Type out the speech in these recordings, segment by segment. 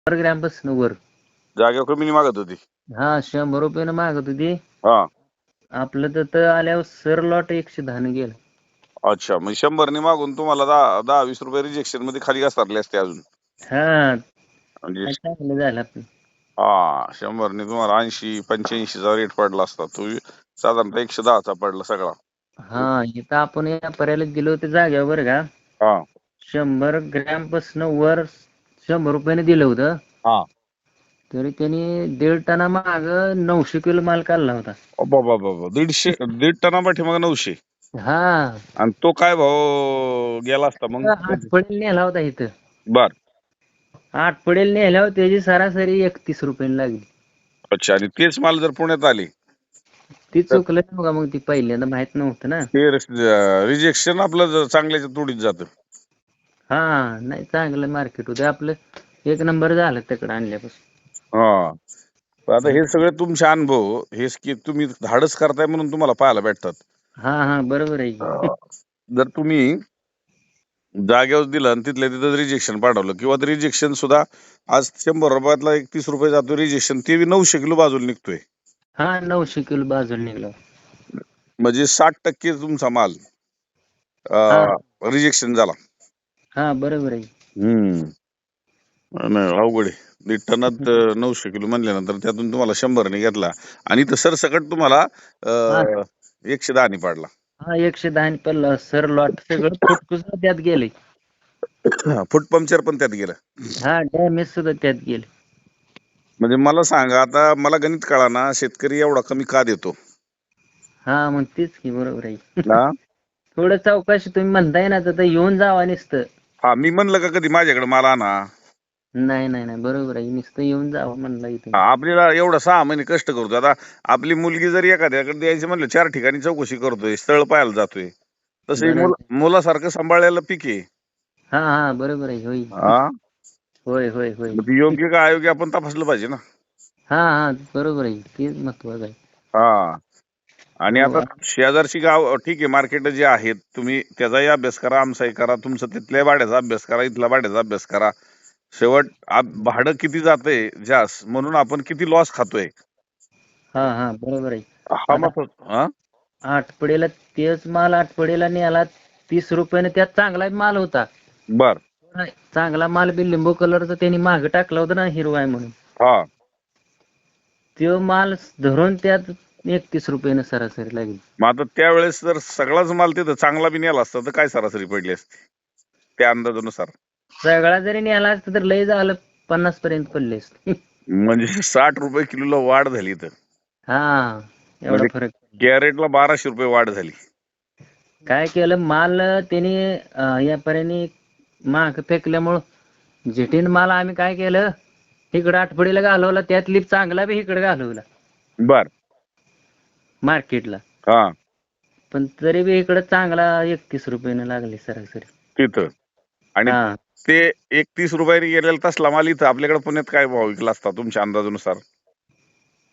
शंभर ग्रॅम बसणं वर. जागेवर कमी मागत होती. हा शंभर रुपयानं मागत होती. हा. आपलं तर तर आल्यावर सर लॉट एकशे दहानं गेलं. अच्छा मग शंभरने मागून तुम्हाला दहा दहा वीस रुपये रिजेक्शनमध्ये खाली घसरले असते अजून. हा. म्हणजे काय चांगलं झालं आपलं. हा शंभरने तुम्हाला ऐंशी पंच्याऐंशीचा रेट पडला असता. तो साधारणतः एकशे दहाचा पडला सगळा. हा इथं आपण या पर्याला गेलो होतो जाग्यावर का? हा. शंभर ग्रॅम पासनं वर शंभर रुपयाने दिलं होतं. हा. तरी त्यांनी दीड टना माग नऊशे किलो माल काढला होता. बाबा बाबा दीडशे दीड टना पाठीमाग नऊशे. हा. आणि तो काय भाव गेला असता मग? आठ पडेल नेला होता इथं. बर. आठ पडेल नेल्यावर त्याची सरासरी एकतीस रुपयाने लागली. अच्छा आणि तेच माल जर पुण्यात आले? ती चुकलं बघा मग ती पहिल्यांदा माहीत नव्हतं ना? ते रिजेक्शन आपलं ज- चांगल्याच्या तोडीत जातं. हा नाही चांगलं मार्केट होतं. आपलं एक नंबर झालं तिकडं आणल्यापासून. हा. तर आता हे सगळे तुमचे अनुभव हे की तुम्ही धाडस करताय म्हणून तुम्हाला पाहायला भेटतात. हा हा बरोबर आहे की. जर तुम्ही जागेवर दिलं आणि तिथल्या तिथं रिजेक्शन पाठवलं किंवा रिजेक्शन सुद्धा आज शंभर रुपयातला एकतीस रुपये जातो रिजेक्शन ते बी नऊशे किलो बाजूला निघतोय. हा नऊशे किलो बाजूला निघलो. म्हणजे साठ टक्के तुमचा माल रिजेक्शन झाला. हा बरोबर आहे. हम्म. नाही, अवघड आहे. दीड टनात अं, नऊशे किलो म्हणल्यानंतर त्यातून तुम्हाला शंभरने घेतला. आणि तर सरसकट तुम्हाला अं, एकशे दहाने पाडला. हा एकशे दहा पडलं. सर लॉट सगळं फुटकुस त्यात गेले. फुट पंक्चर पण त्यात गेलं. हा डॅमेज सुद्धा त्यात गेले. म्हणजे मला सांगा आता मला गणित कळा ना शेतकरी एवढा कमी का देतो? हा मग तेच की बरोबर आहे. ना थोडं चौकशी तुम्ही म्हणताय ना तर येऊन जावा नुसतं. हा मी म्हणलं का कधी माझ्याकडे मला आणा. नाही नाही नाही बरोबर आहे. नुसतं येऊन जावं म्हणलं इथे हा, आपल्याला एवढं सहा महिने कष्ट करतो. आता आपली मुलगी जरी एखाद्याकडे द्यायची म्हणलं चार ठिकाणी चौकशी करतोय स्थळ पाहायला जातोय. तसं हे बरोबर. मुल- मुलासारखं सांभाळायला पीक आहे. हा हा बरोबर आहे. होय. हा? होय होय होय. मग ते योग्य का अयोग्य आपण तपासलं पाहिजे ना. हा हा बरोबर आहे. तेच महत्वाचं आहे. हा. आणि हो. आता शेजारची गाव ठीक आहे मार्केट जे आहेत तुम्ही त्याचाही अभ्यास करा आमचाही करा तुमचा तिथल्या भाड्याचा अभ्यास करा इथल्या भाड्याचा अभ्यास करा. शेवट भाडं किती जातंय जास्त म्हणून आपण किती लॉस खातोय? हा हा बरोबर आहे. हा महत्त्वाचा हा? आठपडेला तेच माल आठपडेला नेला तीस रुपयाने त्यात चांगला माल होता. बर. चांगला माल बी लिंबू कलरचा त्यांनी मागे टाकला होता ना हिरवा आहे म्हणून. हा. तो माल धरून त्यात एकतीस रुपयाने सरासरी लागली. मग आता त्यावेळेस जर सगळाच माल तिथं चांगला बी नेला असता तर काय सरासरी पडली असती? त्या अंदाजानुसार. सगळा जरी नेला असता तर लय झालं पन्नास पर्यंत पडले असते. म्हणजे साठ रुपये किलोला वाढ झाली तर हा एवढा म्हणजे- फरक कॅरेटला बाराशे रुपये वाढ झाली. काय केलं माल त्याने अं, यापर्यंत माग फेकल्यामुळं झेटीन माल आम्ही काय केलं इकडं आठवडीला घालवला त्यात लिप चांगला बी इकडे घालवला. बर. मार्केटला. हा. पण तरी बी इकडं चांगला एकतीस रुपयाने लागले सरासरी. तिथं. आणि हा. ते एकतीस रुपयाने गेलेला तसला माल इथं आपल्याकडे पुण्यात काय भाव विकला असता तुमच्या अंदाजानुसार?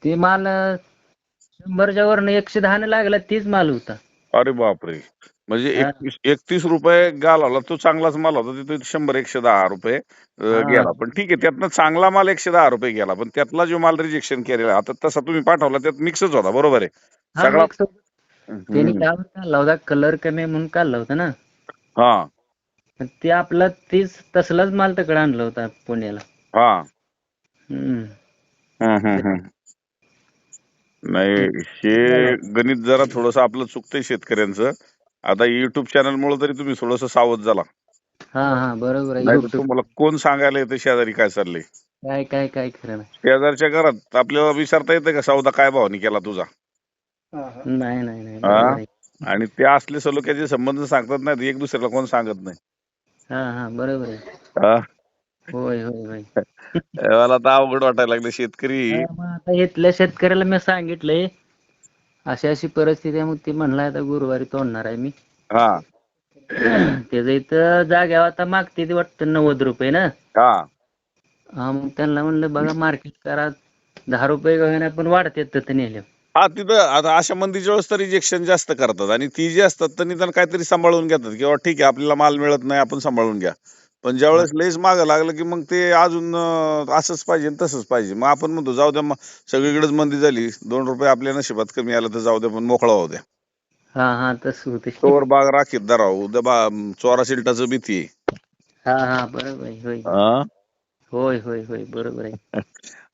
ते माल अं, शंभरच्या वरनं एकशे दहाने लागला तीच माल होता. अरे बापरे. म्हणजे. एकतीस एकतीस रुपये घालवला तो चांगलाच माल होता तिथे शंभर एकशे दहा रुपये अं, हा. गेला पण ठीक आहे त्यातनं चांगला माल एकशे दहा रुपये गेला पण त्यातला जो माल रिजेक्शन केलेला आता तसा तुम्ही पाठवला त्यात मिक्सच होता बरोबर आहे हा सगळा-. त्यांनी हम्म. काय काढला होता कलर कमी आहे म्हणून काढला होता ना हा पण ते आपला तीच तसलाच माल तिकडे आणला होता पुण्याला हा हम्म. हम्म, हम्म, हम्म. नाही हे गणित जरा थोडस आपलं चुकतंय शेतकऱ्यांचं आता युट्यूब चॅनल मुळे तरी तुम्ही थोडस सावध झाला. हा हा बरोबर आहे. YouTube. तुम्हाला कोण सांगायला येतं शेजारी काय चाललंय? काय काय काय खरं शेजारच्या घरात आपल्याला विचारता येतं का सौदा काय भावानी केला तुझा? नाही नाही नाही हा? बरोबर आहे. आणि ते असले सलोख्याचे संबंध सांगतात नाही एक दुसऱ्याला कोण सांगत नाही. हा हा बरोबर आहे. हा? होय होय होय. मला आता अवघड वाटायला लागले शेतकरी. हा, मग आता इथल्या शेतकऱ्याला मी सांगितलंय अशी अशी परिस्थिती आहे मग ती म्हणला आता गुरुवारी तोडणार आहे मी. हा. त्याचं इथं जाग्यावर आता मागते ती वाटतं नव्वद रुपये ना. हा. हा मग त्यांना म्हणलं बघा मार्केट करा दहा रुपये का होईना पण वाढते तर नेले. हा तिथं आता अशा मंदीच्या वेळेस तर रिजेक्शन जास्त करतात. आणि ती जी असतात तर निदान काहीतरी सांभाळून घेतात किंवा ठीक आहे आपल्याला माल मिळत नाही आपण सांभाळून घ्या. पण ज्यावेळेस लयच मागं लागलं की मग ते अजून अं, असंच पाहिजे आणि तसंच पाहिजे. मग आपण म्हणतो जाऊ द्या मग सगळीकडेच मंदी झाली दोन रुपये आपल्या नशिबात कमी आलं तर जाऊ द्या पण मोकळा होऊ द्या. हा हा तसं होते तोवर बाग राखीत धराव. उद्या बा चोरा शिल्टाचं भीती आहे. हा हा बरोबर आहे होय. हा? होय होय होय बरोबर आहे.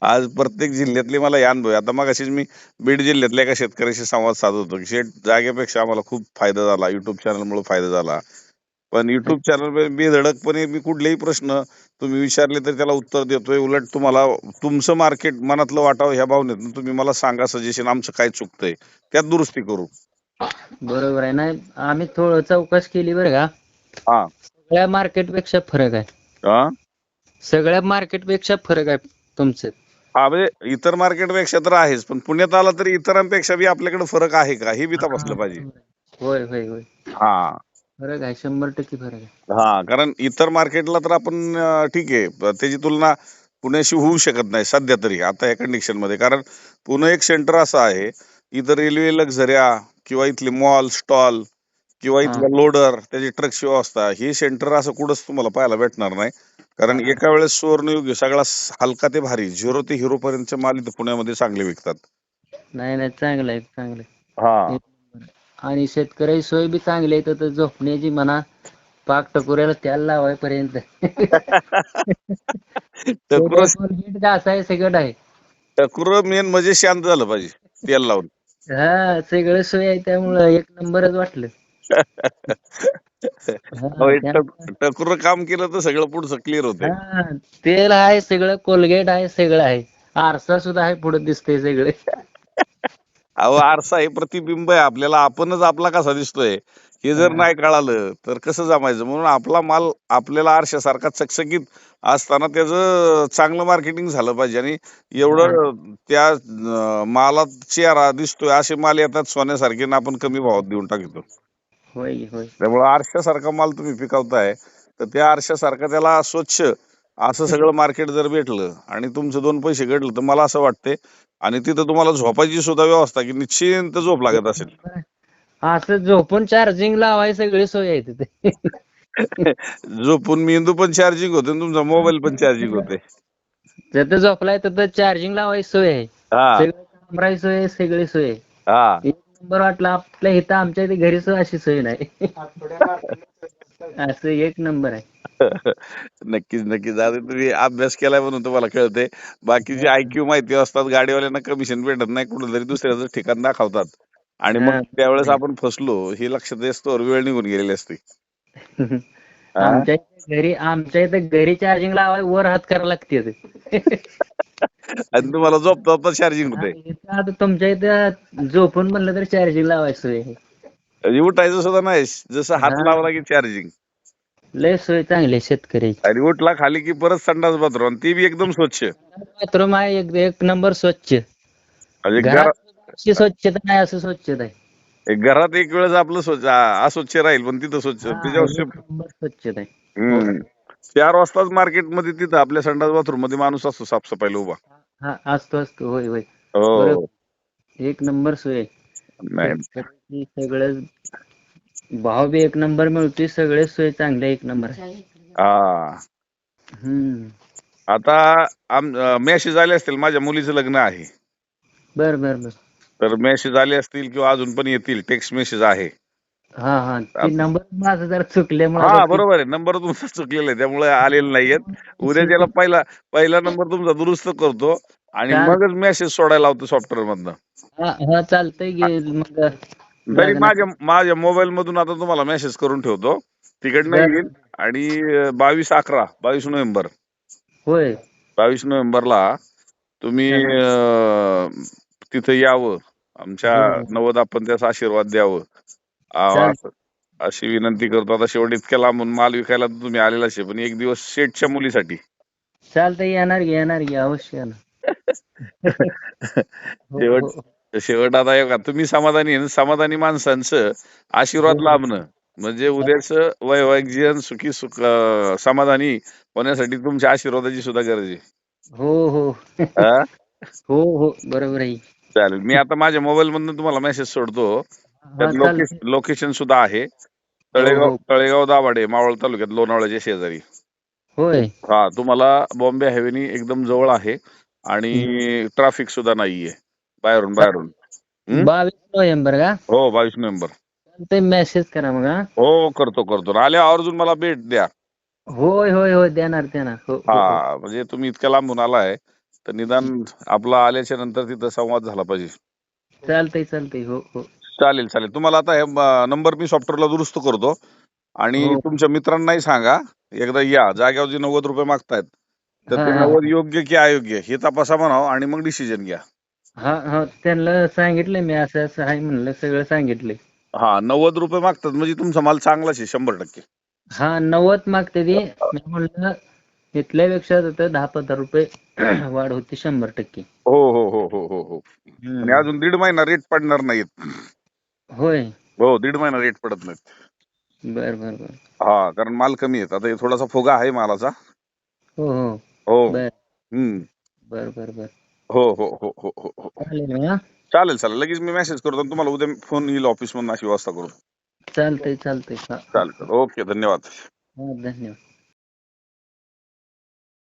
आज प्रत्येक जिल्ह्यातले मला हे अनुभव आहे. आता मग मी बीड जिल्ह्यातल्या एका शेतकऱ्याशी संवाद साधत होतो. की शेत जागेपेक्षा आम्हाला खूप फायदा झाला. युट्यूब चॅनलमुळे फायदा झाला. पण युट्यूब चॅनल बेधडकपणे मी कुठलेही प्रश्न तुम्ही विचारले तर त्याला उत्तर देतोय. उलट तुम्हाला तुमचं मार्केट मनातलं वाटावं ह्या भावनेतून तुम्ही मला सांगा सजेशन आमचं काय चुकतंय. त्यात दुरुस्ती करू. बरोबर आहे. नाही आम्ही थोडं चौकश केली बरं का. हा. सगळ्या मार्केटपेक्षा फरक आहे. हा? सगळ्या मार्केटपेक्षा फरक आहे तुमचं. हा म्हणजे इतर मार्केटपेक्षा तर आहेच पण पुण्यात आला तरी इतरांपेक्षा बी आपल्याकडे फरक आहे का? हे बी तपासलं पाहिजे. होय होय होय. हा. फरक आहे शंभर टक्के फरक आहे हा कारण इतर मार्केटला तर आपण अं, ठीक आहे प- त्याची तुलना पुण्याशी होऊ शकत नाही सध्या तरी आता या कंडिशनमध्ये कारण पुणे एक सेंटर असं आहे इथं रेल्वे लक्झऱ्या किंवा इथले मॉल स्टॉल किंवा इथला लोडर त्याची ट्रकची व्यवस्था ही सेंटर असं कुठंच तुम्हाला पाहायला भेटणार नाही कारण. एका वेळेस सुवर्णयुग आहे. सगळा स- हलका ते भारी झिरो ते हिरो पर्यंतचे माल इथं पुण्यामध्ये चांगले विकतात नाही नाही चांगलं आहे चांगलं आहे. हा. आणि शेतकरी सोय बी चांगली आहे तर झोपण्याची म्हणा पाक टकोऱ्याला त्याला लावायपर्यंत. टकुर हीट घास आहे सगळं आहे. टकुर मेन म्हणजे शांत झालं पाहिजे तेल लावून. हा सगळं सोय आहे त्यामुळं एक नंबरच वाटलं. टकुर काम केलं तर सगळं पुढचं क्लिअर होतंय. हा, तेल आहे सगळं कोलगेट आहे सगळं आहे. आरसा सुद्धा आहे पुढे दिसतंय सगळे. अहो आरसा हे प्रतिबिंब आहे. आपल्याला आपणच आपला कसा दिसतोय? हे जर. नाही कळालं तर कसं जमायचं? म्हणून आपला माल आपल्याला आरशासारखा चकचकीत असताना त्याचं चांगलं मार्केटिंग झालं पाहिजे. आणि एवढं त्या अं, मालात चेहरा दिसतोय असे माल येतात सोन्यासारखे ना आपण कमी भावात देऊन टाकतो. होय होय. त्यामुळे आरशासारखा माल तुम्ही पिकवताय तर त्या आरशासारखं त्याला स्वच्छ असं सगळं मार्केट जर भेटलं आणि तुमचं दोन पैसे घडलं तर मला असं वाटतंय आणि तिथं तुम्हाला झोपायची सुद्धा व्यवस्था की निश्चिंत झोप लागत असेल. असं झोपून चार्जिंग लावाय सगळी सोय आहे तिथे. झोपून मेंदू पण चार्जिंग होते आणि तुमचा मोबाईल पण चार्जिंग होते. जिथं झोपलाय तिथं चार्जिंग लावायची सोय आहे. हा. सगळं सोय आहे सगळी सोय आहे. हा. एक नंबर वाटलं आपल्या इथं आमच्या इथे घरी सुद्धा अशी सोय नाही. असं एक नंबर आहे. नक्कीच नक्कीच. आता तुम्ही अभ्यास केलाय म्हणून तुम्हाला कळते बाकीची आयक्यू माहिती असतात गाडीवाल्यांना कमिशन भेटत नाही कुठेतरी दुसऱ्याचं ठिकाण दाखवतात. आणि मग हा. त्यावेळेस आपण फसलो हे लक्षात येतो वेळ निघून गेलेली असते. हा? आमच्या इथे घरी आमच्या इथे घरी चार्जिंग लावाय वर हात करायला लागते. आणि तुम्हाला झोपता झोपता चार्जिंग होते इथं आता तुमच्या इथं झोपून म्हणलं तर चार्जिंग लावायची सोय. आहे आणि उठायचं सुद्धा नाही जसं हात हा. लावला की चार्जिंग लय सोय चांगली आहे शेतकरी आणि उठला खाली की परत संडास बाथरूम ती बी एकदम स्वच्छ. बाथरूम आहे एक एक नंबर स्वच्छ. म्हणजे घरात घरा- अशी स्वच्छता नाही असं स्वच्छता आहे. घरात एक वेळेस आपलं स्वच्छ आ- अस्वच्छ राहील पण तिथं स्वच्छ हा, त्याच्यावर एक शिफ्ट नंबर स्वच्छता आहे. हम्म. चार वाजताच मार्केटमध्ये तिथं आपल्या संडास बाथरूममध्ये माणूस असतो साफसफाईला उभा. हा असतो असतो. होय होय. हो. बरोबर. एक नंबर सोय आहे. नाही. शेतकऱ्याची सगळं भाव बी एक नंबर मिळतोय सगळे सोय चांगले एक नंबर. हा. हम्म. आता आम मेसेज आले असतील माझ्या मुलीचं लग्न आहे. बर बर बर. तर मेसेज आले असतील किंवा अजून पण येतील टेक्स्ट मेसेज आहे. हा हा. ते नंबर माझा जरा चुकल्यामुळे हा बरोबर आहे. नंबर तुमचा चुकलेला आहे त्यामुळे आलेला नाहीयेत उद्या त्याला पहिला पहिला नंबर तुमचा दुरुस्त करतो आणि. मगच मेसेज सोडायला लावतो सॉफ्टवेअर मधनं. हा हा चालतंय की मग तरी माझ्या माझ्या मोबाईल मधून आता तुम्हाला मेसेज करून ठेवतो. तिकडनं. येईल. आणि बावीस अकरा बावीस नोव्हेंबर. होय. बावीस नोव्हेंबरला तुम्ही तिथं यावं. आमच्या हो. नवद आपण त्याचा आशीर्वाद द्यावं. अशी विनंती करतो. आता शेवट इतक्या लांबून माल विकायला तुम्ही आलेला आहे पण एक दिवस शेठच्या मुलीसाठी. चालतंय येणार येणार अवश्य येणार. हो, शेवट- हो. शेवट आता हे बघा, तुम्ही समाधानी आहे ना, समाधानी माणसांचं आशीर्वाद हो. लाभणं. म्हणजे उद्याच वैवाहिक जीवन सुखी सुख अं, समाधानी होण्यासाठी तुमच्या आशीर्वादाची सुद्धा गरज आहे. हो हो. हा? हो हो. बरोबर आहे. चालेल. मी आता माझ्या मोबाईल मधून तुम्हाला मेसेज सोडतो. हा, त्यात चालतंय. लोकेशन सुद्धा आहे. तळेगाव हो. तळेगाव दाभाडे मावळ तालुक्यात लोणावळ्याच्या शेजारी. होय. हा तुम्हाला बॉम्बे हायवेनी एकदम जवळ आहे आणि ट्रॅफिक सुद्धा नाहीये. बाहेरून बाहेरून? बावीस नोव्हेंबर का? हो बावीस नोव्हेंबर ते मेसेज करा मग हा. हो करतो करतो. आल्या आवर्जून मला भेट द्या. होय होय होय देणार देणार. हो, हो, हो. हा म्हणजे तुम्ही इतक्या लांबून आलाय तर निदान आपला आल्याच्यानंतर तिथं संवाद झाला पाहिजे. चालतंय चालतंय हो हो. चालेल चालेल. तुम्हाला आता हे नंबर मी सॉफ्टवेअरला दुरुस्त करतो. आणि हो. तुमच्या मित्रांनाही सांगा एकदा या. जाग्यावर जे नव्वद रुपये मागतायत तर हा, ते हा. नव्वद योग्य की अयोग्य हे तपासा म्हणावं आणि मग डिसिजन घ्या. हा हा त्यांना सांगितलंय मी असं असं आहे म्हणलं सगळं सांगितलंय. हा नव्वद रुपये मागतात म्हणजे तुमचा माल चांगलाच आहे शंभर टक्के. हा नव्वद मागते ती. मी म्हणलं इथल्यापेक्षा तर दहा पंधरा रुपये वाढ होती शंभर टक्के. हो हो हो हो हो हो. हम्म. आणि अजून दीड महिना रेट पडणार नाहीत. होय. हो दीड महिना रेट पडत नाहीत. बर बर बर. हा कारण माल कमी आहेत. आता हे थोडासा फुगा आहे मालाचा. हो हो. हो. बर. हम्म. बर बर बर. हो हो हो हो हो हो. चालेल चालेल चालेल. लगेच मी मेसेज करतो आणि तुम्हाला उद्या फोन येईल ऑफिस मधून अशी व्यवस्था करू चालतंय चालतंय. हा. चालेल. ओके धन्यवाद. हा धन्यवाद.